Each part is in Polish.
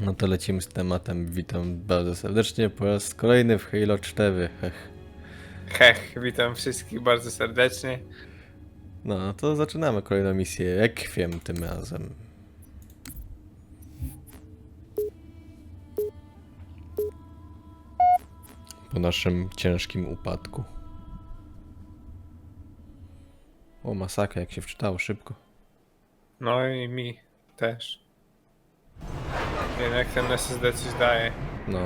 No to lecimy z tematem. Witam bardzo serdecznie po raz kolejny w Halo 4. Hech. Hech, witam wszystkich bardzo serdecznie. No to zaczynamy kolejną misję. Rekwiem tym razem. Po naszym ciężkim upadku. O, masakra, jak się wczytało szybko. No i mi też. Jednak ten SSD coś daje. No.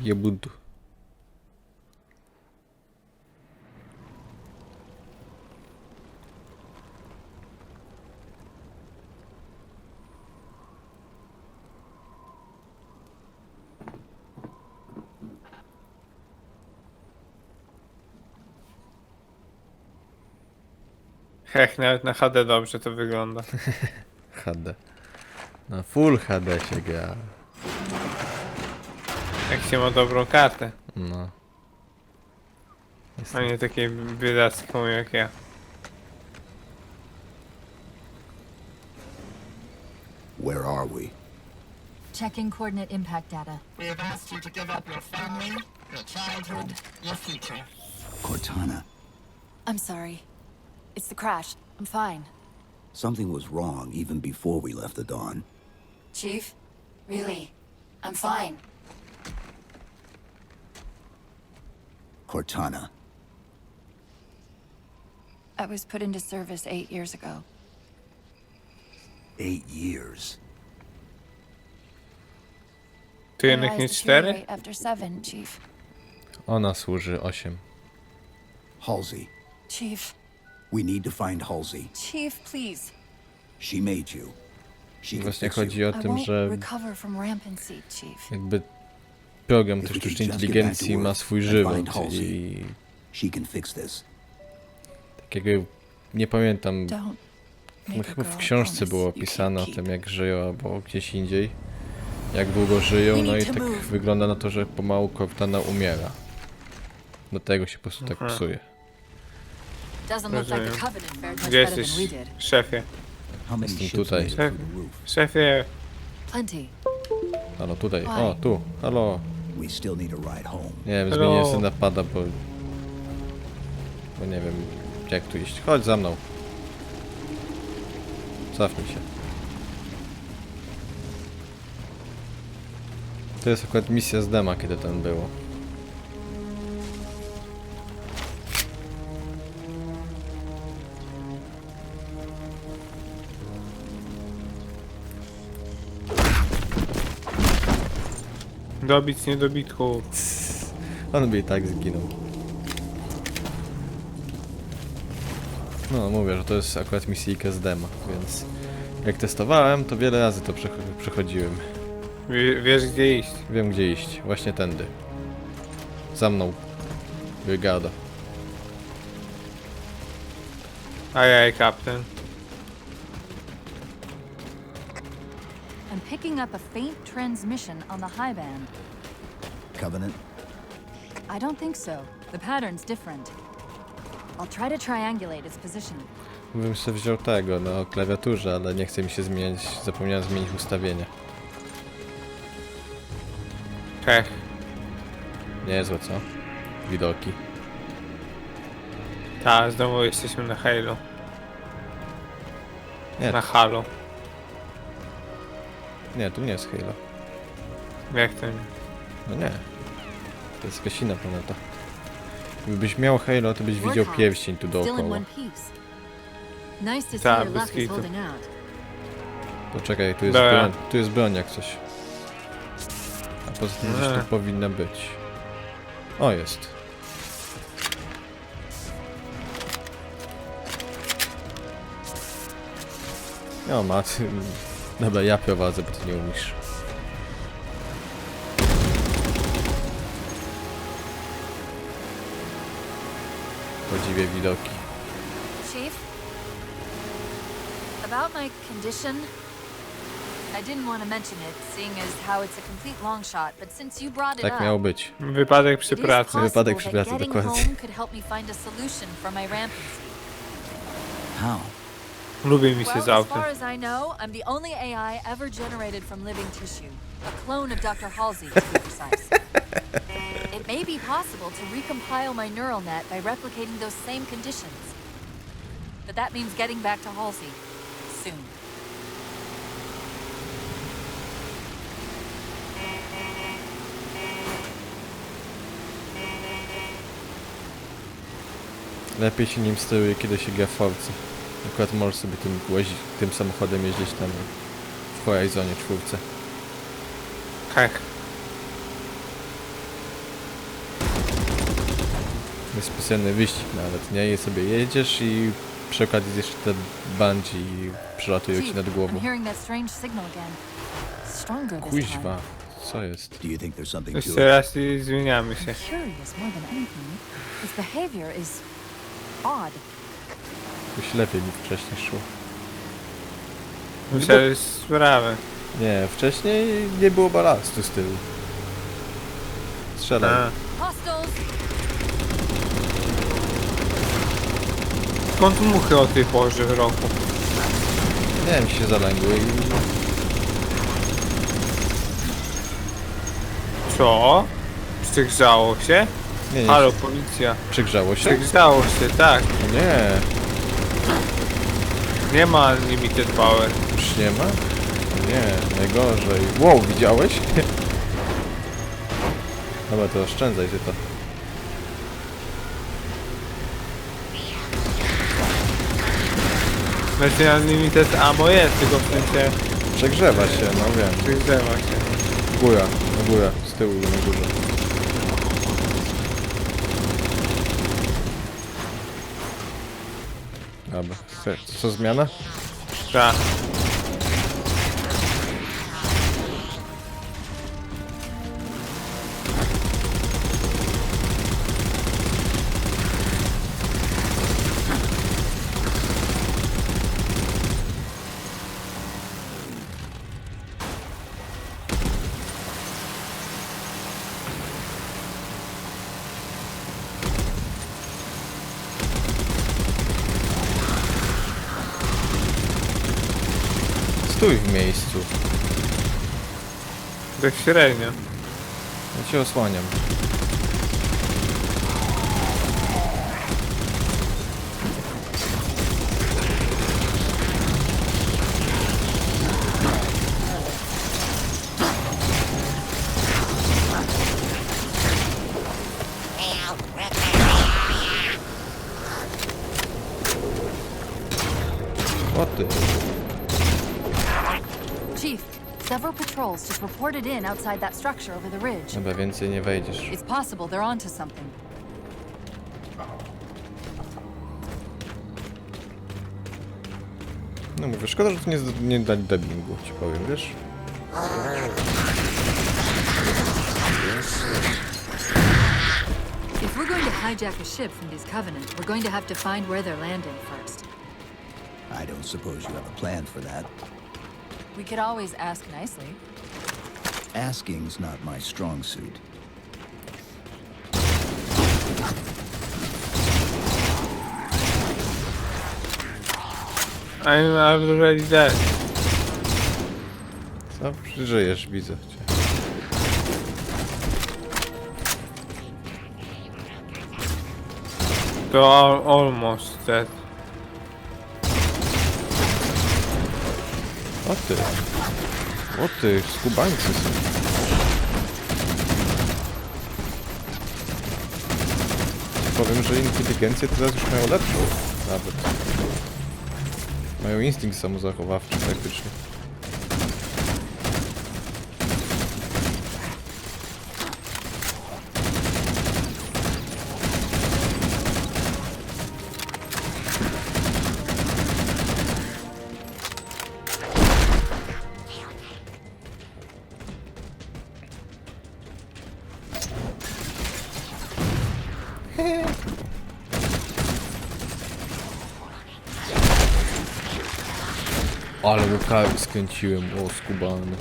Jebuntu. Hech, nawet na HD dobrze to wygląda. HD. Na full HD się gra. Jak się ma dobrą kartę, No. a nie takie biedacką jak ja. Where are we? Checking coordinate impact data. We have asked you to give up your family, your childhood, your future. Cortana, I'm sorry. It's the crash. I'm fine. something was wrong even before we left the Dawn. Chief? Really? I'm fine. Cortana, I was put into service eight years ago. eight years. Tu My jednak nie cztery? After seven, Chief. Ona służy 8. Halsey, Chief. We need to find Halsey. Chief, please. She made you. She can Właśnie fix chodzi you. o I tym, won't że recover from rampancy, Chief. jakby program can sztucznej inteligencji ma swój żywot i She can fix this. takiego nie pamiętam, Don't make a chyba w girl książce promise było you opisane o tym keep. jak żyją albo gdzieś indziej. Jak długo żyją, no i tak wygląda na to, że pomału Cortana umiera. Dlatego się po prostu tak psuje. Doesn't look like the Rozumiem. Covenant fared much Gdzie better jesteś, than we did. szefie? How many Jestem ships tutaj. Szefie, Plenty. Halo, tutaj. O, tu. Halo. We still need a ride home. Nie wiem, Hello. zmieniłem sobie napada, bo... Bo nie wiem, jak tu iść. Chodź za mną. Cofnij się. To jest akurat misja z dema, kiedy tam było. Dobić niedobitku. On by i tak zginął. No, mówię, że to jest akurat misyjka z dema, więc... Jak testowałem, to wiele razy to przech- przechodziłem. Wie- Wiesz gdzie iść. Wiem gdzie iść. Właśnie tędy. Za mną. Brygada. Ajaj, kapitan. Picking up a faint transmission on the high band. Covenant, I don't think so. The pattern's different. I'll try to triangulate its position. Bym sobie wziął tego na klawiaturze, ale nie chce mi się zmieniać. Zapomniałem zmienić ustawienia. Hech. Niezłe, co? Widoki. Ta, znowu jesteśmy na Halo. Nie, Na Halo. Nie, tu nie jest Halo. Jak to nie? No nie. To jest jakaś inna planeta. Gdybyś miał Halo, to byś widział pierścień tu dookoła. Tak, your bez kitu. Poczekaj, tu jest Dobra. broń, tu jest broń jak coś. A poza tym gdzieś tu powinna być. O, jest. O, mat. Dobra, ja prowadzę, bo ty nie umiesz. Podziwię widoki. Chief? About my condition? I didn't want to mention it, seeing as how it's a complete long shot, but since you brought it Tak up, miało być. Wypadek przy pracy. Wypadek przy pracy, dokładnie. How? Lubię mi się Well, as autem. far as I know, I'm the only AI ever generated from living tissue. A clone of Dr. Halsey, to be precise. it may be possible to recompile my neural net by replicating those same conditions. But that means getting back to Halsey. Soon. Lepiej się nim steruje, kiedy się gra w Forcy. Akurat możesz sobie tym, łazić, tym samochodem jeździć tam w Horizonie czwórce. Tak. Jest specjalny wyścig nawet, nie? I sobie jedziesz i przy okazji jeszcze te bandzi i przelatują ci nad głową. Kuźwa, co jest? Do you think there's something Jeszcze raz i zmieniamy się. Jakoś lepiej mi wcześniej szło. Jest sprawę. Nie, wcześniej nie było balastu z tyłu. Strzelaj. A. Hostiles! Skąd muchy o tej porze w roku? Nie wiem, się zalęgły i Co? Przygrzało się? nie, nie, Halo, policja. przygrzało się? Przygrzało się, tak. Nie, Nie ma limited power. już nie ma? Nie, najgorzej. Wow, widziałeś? Dobra, to oszczędzaj się to. Znaczy unlimited ammo jest, tylko w sensie Przegrzewa się, no wiem. przygrzewa się. Góra, na górę, z tyłu na górze. Dobra, co, co zmiana? Tak. Stój w miejscu. Tak średnio. Ja cię osłaniam. Patrols just reported in outside that structure over the ridge. Chyba więcej nie wejdziesz. It's possible they're onto something. No mówię, szkoda, że tu nie, nie dać dubbingu, ci powiem, wiesz? If we're going to hijack a ship from these Covenant, we're going to have to find where they're landing first. I don't suppose you have a plan for that. We could always ask nicely. Asking's not my strong suit. I'm already dead. Co? Żyjesz, widzę cię. To al almost dead. O ty. O ty, skubańcy są. Powiem, że inteligencję teraz już mają lepszą. Nawet. Mają instynkt samozachowawczy praktycznie. skręciłem, o skubany.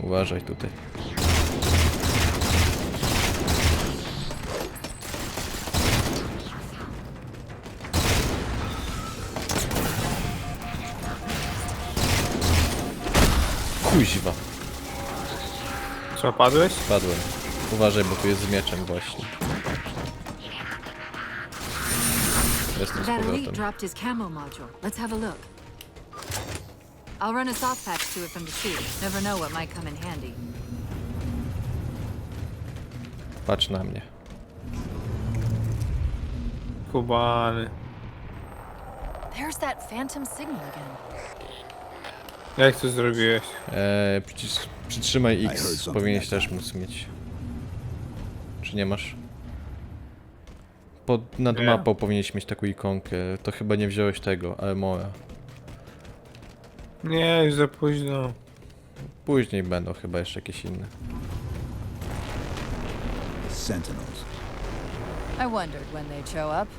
Uważaj tutaj. Kuźwa, Co, padłeś? padłem. Uważaj, bo tu jest z mieczem właśnie. Jestem z powrotem. dropped his camo module. Let's have a look. I'll run a soft patch to it from the chute. Never know what might come in handy. Patrz na mnie. Kubany. There's that phantom signal again. Jak to zrobiłeś? Eee, przycis przytrzymaj X, powinieneś też móc mieć. Czy nie masz? Pod, nad Nie. mapą powinieneś mieć taką ikonkę. To chyba nie wziąłeś tego, ale moja. Nie, już za późno. Później będą chyba jeszcze jakieś inne. Sentinels. I wondered when they'd show up.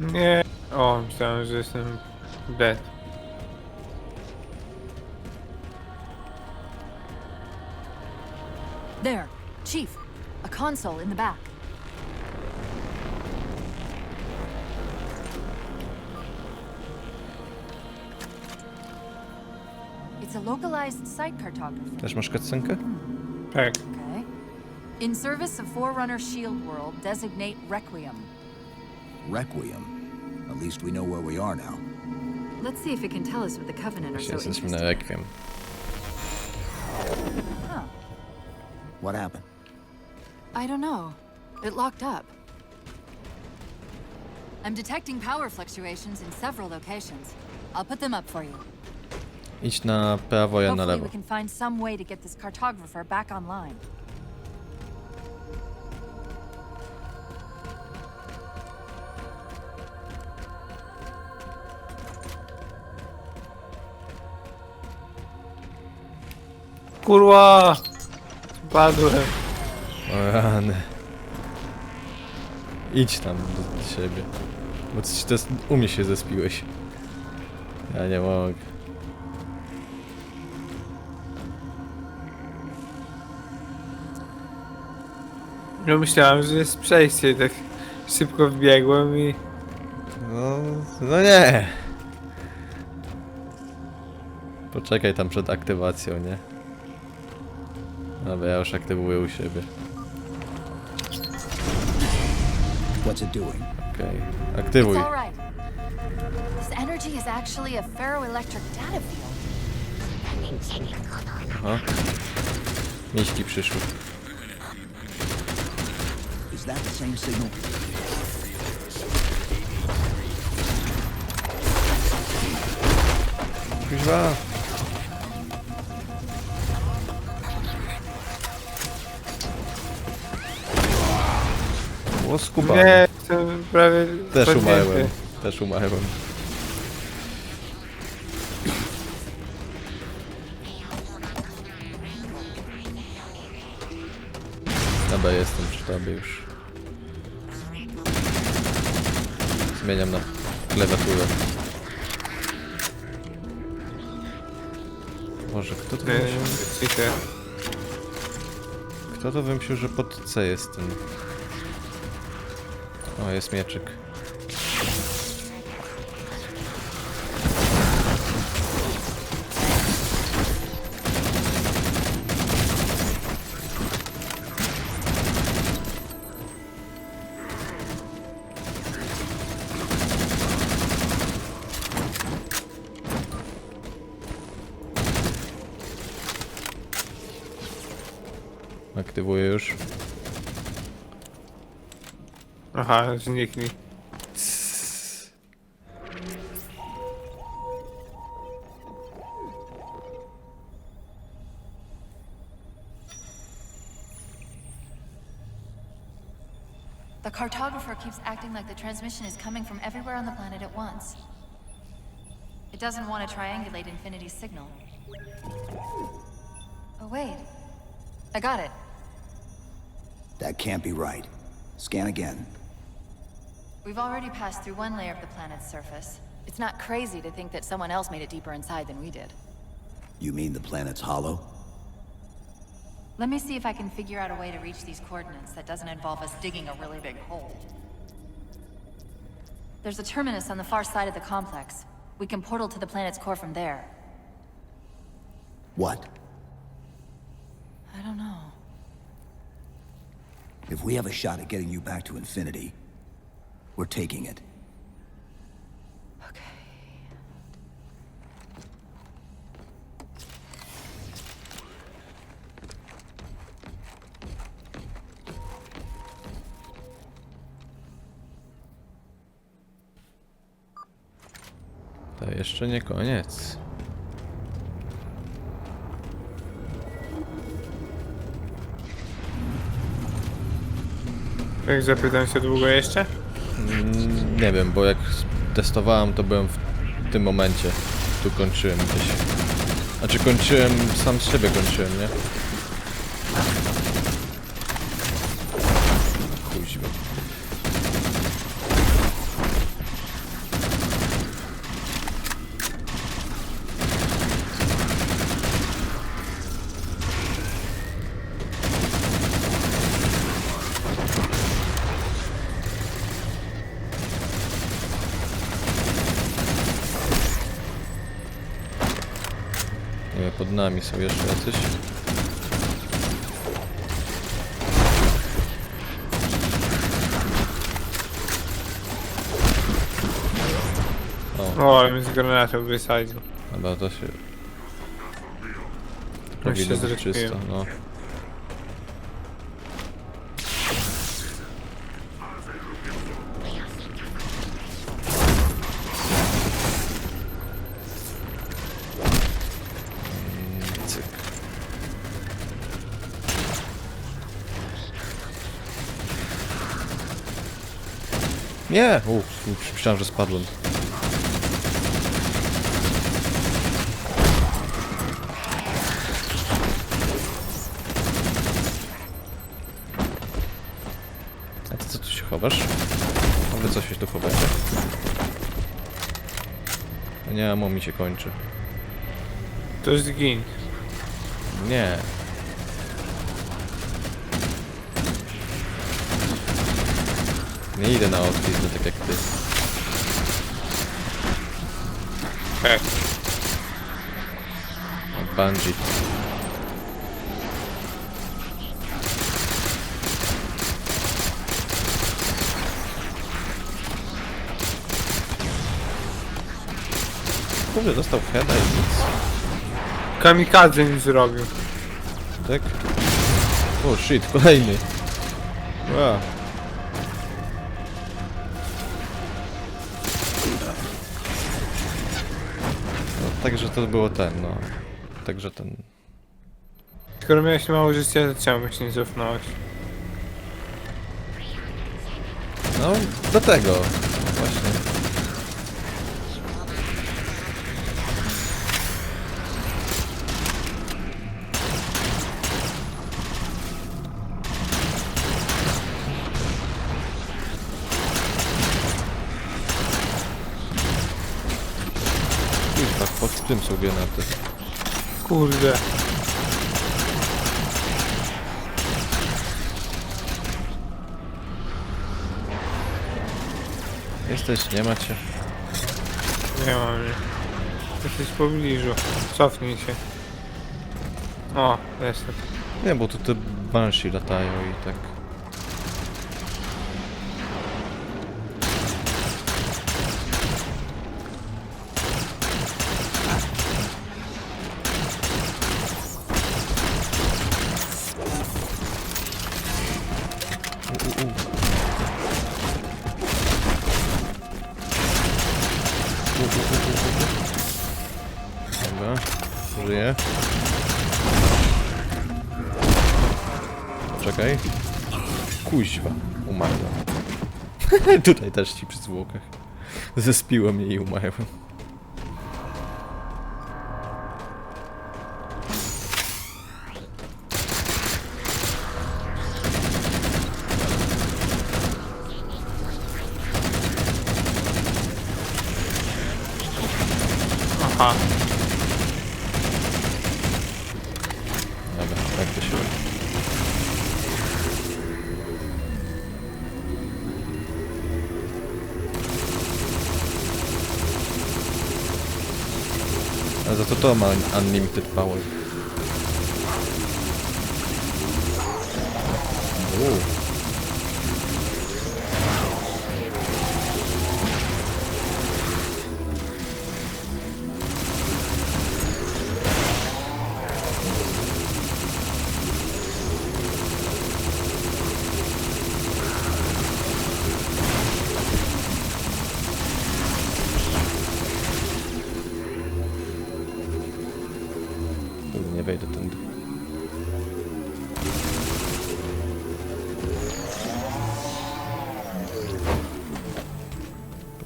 Nie. O, myślałem, że jestem dead. There, Chief. A console in the back. It's a localized site cartographer. Też masz cutscenkę? Hmm. Tak. Okay. In service of Forerunner Shield World, designate Requiem. Requiem. At least we know where we are now. Let's see if it can tell us what the Covenant are Właśnie so jesteśmy na interested in. Requiem. What happened? I don't know. It locked up. I'm detecting power fluctuations in several locations. I'll put them up for you. Idź na prawo, ja na Hopefully lewo. we can find some way to get this cartographer back online. Kurwa! Padłem. O rany. Idź tam do, siebie. Bo coś to jest, u mnie się zespiłeś. Ja nie mogę. No myślałem, że jest przejście i tak szybko wbiegłem i... No, no nie. Poczekaj tam przed aktywacją, nie? Dobra, ja już aktywuję u siebie. What's it doing? Okej, aktywuj. It's all right. This energy is actually a ferroelectric data field. Aha. Miśki przyszły. Is that the same signal? Kuźwa. O, skuba. Nie, to prawie... Też umarłem. Też umarłem. Dobra, jestem przy tobie już. Zmieniam na klawiaturę. Boże, kto to Nie, wymyślił? cheater. Kto to wymyślił, że pod C jest ten... O, jest mieczyk. Aktywuję już. Aha, zniknij. The cartographer keeps acting like the transmission is coming from everywhere on the planet at once. It doesn't want to triangulate Infinity's signal. Oh, wait. I got it. That can't be right. Scan again. We've already passed through one layer of the planet's surface. It's not crazy to think that someone else made it deeper inside than we did. You mean the planet's hollow? Let me see if I can figure out a way to reach these coordinates that doesn't involve us digging a really big hole. There's a terminus on the far side of the complex. We can portal to the planet's core from there. What? I don't know. If we have a shot at getting you back to infinity, we're taking it. Okay. To jeszcze nie koniec. Jak zapytam się długo jeszcze? Mm, Nie wiem, bo jak testowałem, to byłem w tym momencie. Tu kończyłem gdzieś. Znaczy kończyłem, sam z siebie kończyłem, nie? Kuźwa. Nie, pod nami są jeszcze jacyś. O, mi z granatu wysadził. chyba to się... być zrespiłem. czysto, no. Cyk. Nie! Uff, myślałem, że spadłem. A ty co tu się chowasz? A wy co się tu chowacie? No Nie, amo mi się kończy. To zgin. Nie. Nie idę na odpizny tak jak ty. Hej. Jak Kurde, dostał heada i nic. Kamikadze mi zrobił. Tak? O shit, kolejny. Wow. No, także to było ten, no. Także ten. Skoro miałeś mało życia, to czemu się nie cofnąłeś? No, do tego. Właśnie. Są granaty. Kurde. Jesteś, nie macie. Nie mam mnie. Jesteś w pobliżu. Cofnij się. O, jestem. Nie, bo tu te banshee latają i tak. Tutaj też ci przy zwłokach. Zespiło mnie i umarłem. Aha. To to ma unlimited power.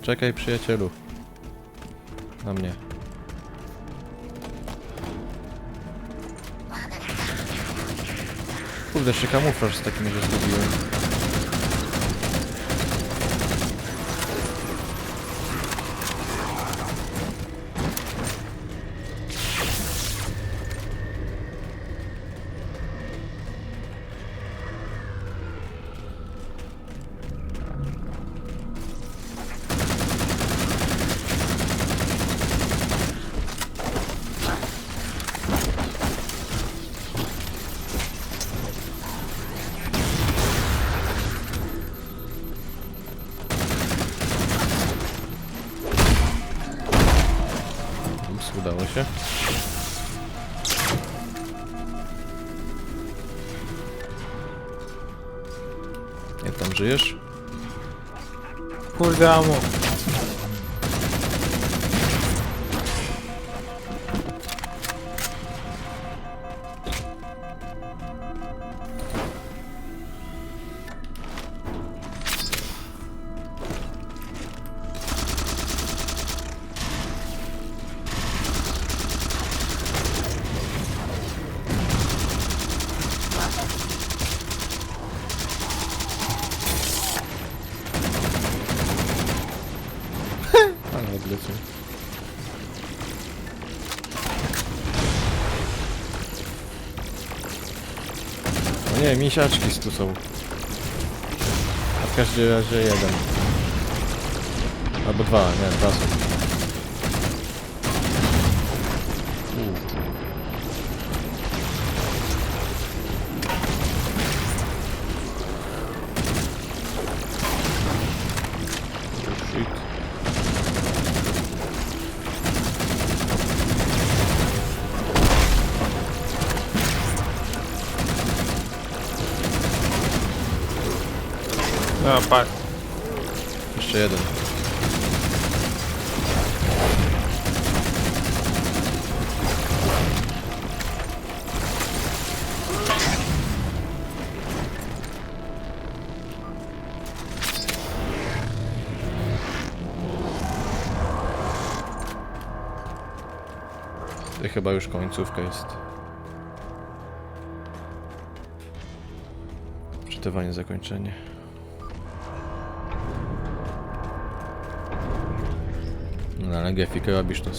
Poczekaj przyjacielu. Na mnie. Kurde, jeszcze kamuflaż z takim że zrobiłem. Udało się. Jak tam żyjesz? Kurde, amo. Nie, misiaczki tu są. A w każdym razie jeden. Albo dwa, nie, dwa są. Chyba już końcówka jest. Czytywanie zakończenie. No ale Gefik robisz to.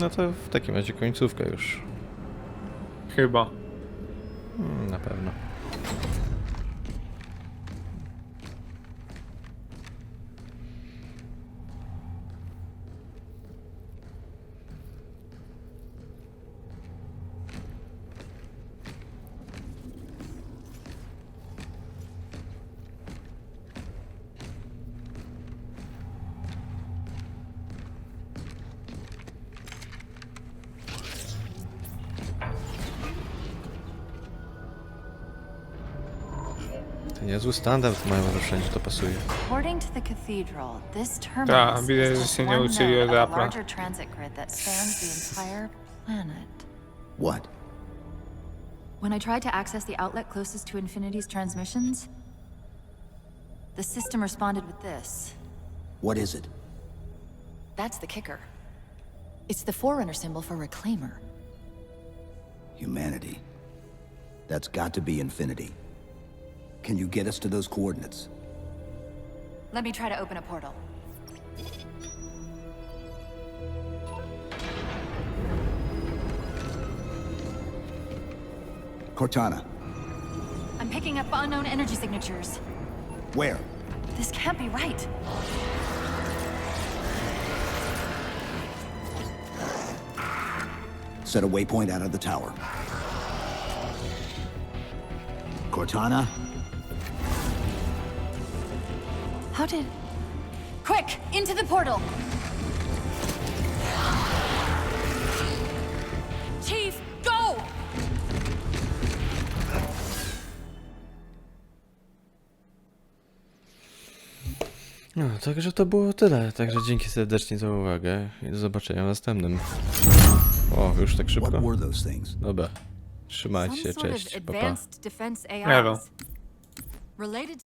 No to w takim razie końcówka już. Chyba. Mm, Na pewno. To niezły standard mają, że wszędzie to pasuje. According to the cathedral, this Tak, terminus widać, że is się just nie one uczyli node od of a Apple'a. larger transit grid that spans the entire planet. What? When I tried to access the outlet closest to Infinity's transmissions, the system responded with this. What is it? That's the kicker. It's the Forerunner symbol for Reclaimer. Humanity. That's got to be infinity. Can you get us to those coordinates? Let me try to open a portal. Cortana, I'm picking up unknown energy signatures. where? This can't be right. Set a waypoint out of the tower. Cortana? How did. Quick! Into the portal! Chief, go! No, także to było tyle. Także dzięki serdecznie za uwagę i do zobaczenia w następnym. O, już tak szybko? Dobra. Trzymajcie się, cześć, pa pa. Related